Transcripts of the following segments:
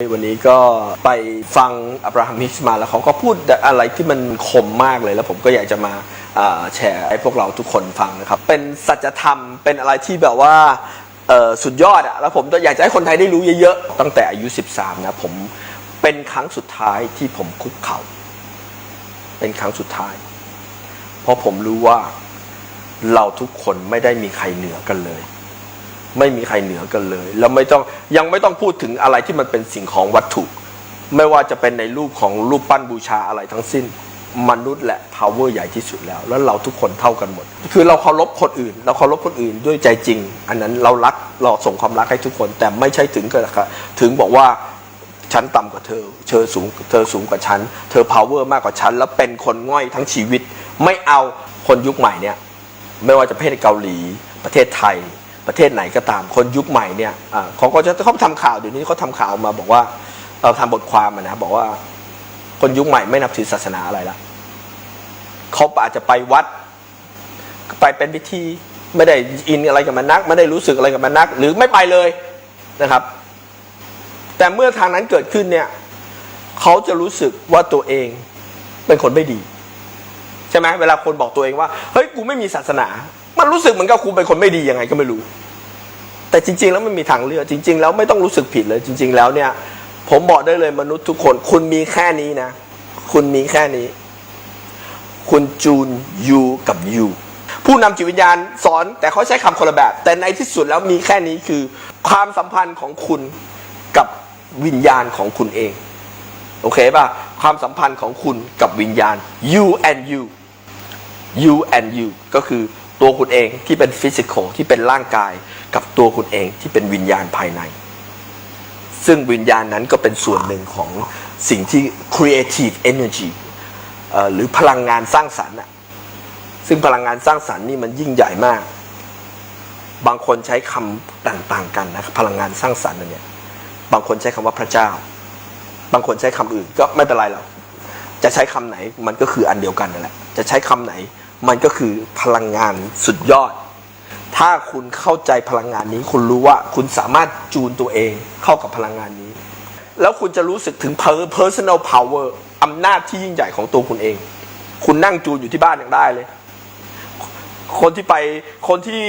วันนี้ก็ไปฟังอับราฮัมฮิกส์มาแล้วเขาก็พูดอะไรที่มันคมมากเลยแล้วผมก็อยากจะมาแชร์ให้พวกเราทุกคนฟังนะครับ เป็นสัจธรรมเป็นอะไรที่แบบว่าสุดยอดอะแล้วผมอยากจะให้คนไทยได้รู้เยอะๆ ตั้งแต่อายุ 13 นะผมเป็นครั้งสุดท้ายที่ผมคุกเข่าเป็นครั้งสุดท้าย เพราะผมรู้ว่าเราทุกคนไม่ได้มีใครเหนือกันเลย ไม่มีใครเหนือกันเลย แล้วไม่ต้องยังไม่ต้องพูดถึงอะไรที่มันเป็นสิ่งของวัตถุ ไม่ว่าจะเป็นในรูปของรูปปั้นบูชาอะไรทั้งสิ้น มนุษย์แหละ power ใหญ่ที่สุดแล้ว แล้วเราทุกคนเท่ากันหมด คือเราเคารพคนอื่น เราเคารพคนอื่นด้วยใจจริง อันนั้นเรารักเราส่งความรักให้ทุกคน แต่ไม่ใช่ถึงกับถึงบอกว่าฉันต่ำกว่าเธอ เธอสูง เธอสูงกว่าฉัน เธอ power มากกว่าฉัน แล้วเป็นคนง่อยทั้งชีวิต ไม่เอาคนยุคใหม่เนี่ย ไม่ว่าจะประเทศเกาหลี ประเทศไทย ประเทศไหนก็ตามคนยุคใหม่เนี่ยเขาก็จะเขาทำข่าวเดี๋ยวนี้เขาทำข่าวมาบอกว่าเราทำบทความนะบอกว่า คนยุคใหม่ไม่นับถือศาสนาอะไรละเขาอาจจะไปวัด ไปเป็นพิธีไม่ได้อินอะไรกับมันนัก ไม่ได้รู้สึกอะไรกับมันนัก หรือไม่ไปเลยนะครับ แต่เมื่อทางนั้นเกิดขึ้นเนี่ยเขาจะรู้สึกว่าตัวเองเป็นคนไม่ดี ใช่ไหมเวลาคนบอกตัวเองว่าเฮ้ยกูไม่มีศาสนา มันรู้สึกเหมือนกับกูเป็นคนไม่ดียังไงก็ไม่รู้ แต่จริง ๆ แล้วมันมีทางเลือกจริง ๆ แล้วไม่ต้องรู้สึกผิดเลย จริง ๆ แล้วเนี่ย ผมบอกได้เลยมนุษย์ทุกคน คุณมีแค่นี้นะ คุณมีแค่นี้ คุณจูนยูกับยูผู้นำจิตวิญญาณสอนแต่เขาใช้คำคนละแบบ แต่ในที่สุดแล้วมีแค่นี้คือ ความสัมพันธ์ของคุณกับวิญญาณของคุณเอง โอเคป่ะความสัมพันธ์ของคุณกับวิญญาณ you and you you and you ก็คือ ตัวคุณเองที่เป็นฟิสิกอลที่เป็นร่างกายกับตัวคุณเองที่เป็นวิญญาณภายใน ซึ่งวิญญาณนั้นก็เป็นส่วนหนึ่งของสิ่งที่ creative energy หรือพลังงานสร้างสรรค์ซึ่งพลังงานสร้างสรรค์นี่มันยิ่งใหญ่มาก บางคนใช้คำต่างๆ กันนะพลังงานสร้างสรรค์นเนี่ยบางคนใช้คำว่าพระเจ้า บางคนใช้คำอื่นก็ไม่เป็นไรหรอกจะใช้คำไหนมันก็คืออันเดียวกันนั่นแหละจะใช้คำไหน มันก็คือพลังงานสุดยอด ถ้าคุณเข้าใจพลังงานนี้ คุณรู้ว่าคุณสามารถจูนตัวเองเข้ากับพลังงานนี้ แล้วคุณจะรู้สึกถึง personal power อำนาจที่ยิ่งใหญ่ของตัวคุณเอง คุณนั่งจูนอยู่ที่บ้านยังได้เลย คนที่ไปคนที่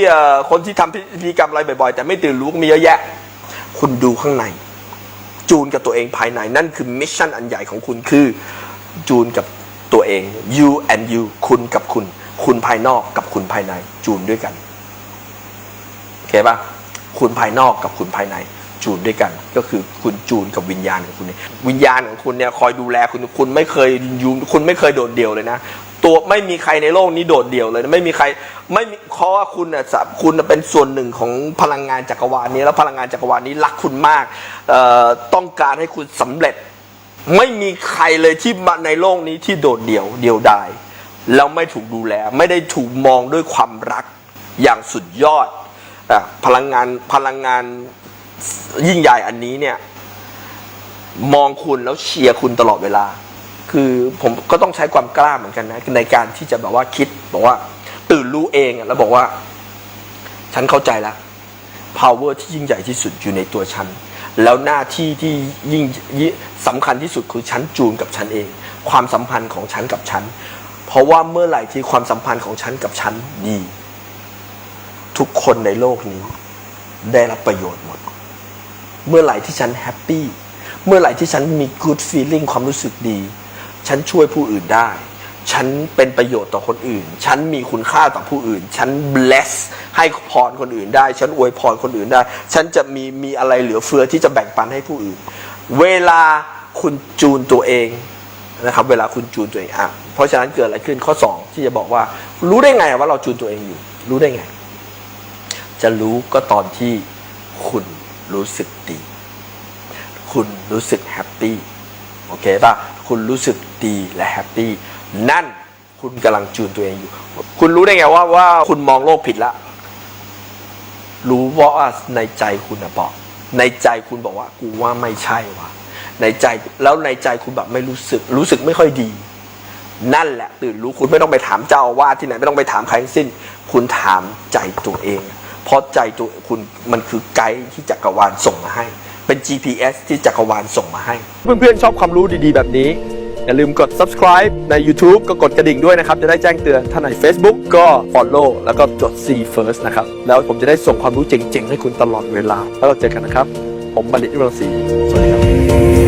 คนที่ทำพิธีกรรมอะไรบ่อยๆ แต่ไม่ตื่นรู้มีเยอะแยะ คุณดูข้างใน จูนกับตัวเองภายในนั่นคือมิชชั่นอันใหญ่ของคุณคือจูนกับ ตัวเอง you and you คุณกับคุณ คุณภายนอกกับคุณภายใน จูนด้วยกันโอเคปะคุณภายนอกกับคุณภายใน จูนด้วยกัน ก็คือคุณจูนกับวิญญาณของคุณเนี่ยวิญญาณของคุณเนี่ยคอยดูแลคุณคุณไม่เคยยูคุณไม่เคยโดดเดี่ยวเลยนะตัวไม่มีใครในโลกนี้โดดเดี่ยวเลย ไม่มีใครไม่มีเพราะว่าคุณน่ะคุณเป็นส่วนหนึ่งของพลังงานจักรวาลนี้ แล้วพลังงานจักรวาลนี้รักคุณมากต้องการให้คุณสำเร็จ ไม่มีใครเลยที่มาในโลกนี้ที่โดดเดี่ยวเดียวดายแล้วไม่ถูกดูแล ไม่ได้ถูกมองด้วยความรักอย่างสุดยอดอพลังงานพลังงานยิ่งใหญ่อันนี้เนี่ย มองคุณแล้วเชียร์คุณตลอดเวลา คือผมก็ต้องใช้ความกล้าเหมือนกันนะในการที่จะแบบว่าคิดบอกว่า ตื่นรู้เองอะแล้วบอกว่า ฉันเข้าใจแล้ว power ที่ยิ่งใหญ่ที่สุดอยู่ในตัวฉัน แล้วหน้าที่ที่ยิ่งสำคัญที่สุดคือฉันจูนกับฉันเอง ความสัมพันธ์ของฉันกับฉันเพราะว่าเมื่อไหร่ที่ความสัมพันธ์ของฉันกับฉันดี ทุกคนในโลกนี้ ได้รับประโยชน์หมด เมื่อไหร่ที่ฉันแฮปปี้เมื่อไหร่ที่ฉันมี good feeling ความรู้สึกดี ฉันช่วยผู้อื่นได้ ฉันเป็นประโยชน์ต่อคนอื่น ฉันมีคุณค่าต่อผู้อื่น ฉัน bless ให้พรคนอื่นได้ ฉันอวยพรคนอื่นได้ ฉันจะมีมีอะไรเหลือเฟือที่จะแบ่งปันให้ผู้อื่น เวลาคุณจูนตัวเองนะครับ เวลาคุณจูนตัวเองอะเพราะฉะนั้นเกิดอะไรขึ้นข้อสองที่จะบอกว่า รู้ได้ไงว่าเราจูนตัวเองอยู่ รู้ได้ไง จะรู้ก็ตอนที่คุณรู้สึกดี คุณรู้สึกแฮปปี้ โอเคป่ะ คุณรู้สึกดีและแฮปปี้ นั่นคุณกำลังจูนตัวเองอยู่ คุณรู้ได้ไงว่าว่าคุณมองโลกผิดละรู้ว่าในใจคุณนะบอก ในใจคุณบอกว่า กูว่าไม่ใช่ว่ะในใจแล้วในใจคุณแบบไม่รู้สึก รู้สึกไม่ค่อยดี นั่นแหละตื่นรู้คุณไม่ต้องไปถามเจ้าอาวาที่ไหนไม่ต้องไปถามใครทั้งสิ้น คุณถามใจตัวเอง เพราะใจตัวคุณมันคือไกด์ที่จักรวาลส่งมาให้ เป็น GPS ที่จักรวาลส่งมาให้ เพื่อนๆชอบความรู้ดีๆ แบบนี้ อย่าลืมกด subscribe ใน YouTube ก็กดกระดิ่งด้วยนะครับ จะได้แจ้งเตือนท่านใน Facebook ก็ follow แล้วก็จด see first นะครับ แล้วผมจะได้ส่งความรู้เจ๋งๆ ให้คุณตลอดเวลา แล้วเราเจอกันนะครับ ผมบัณฑิตวิรังศรีสวัสดีครับ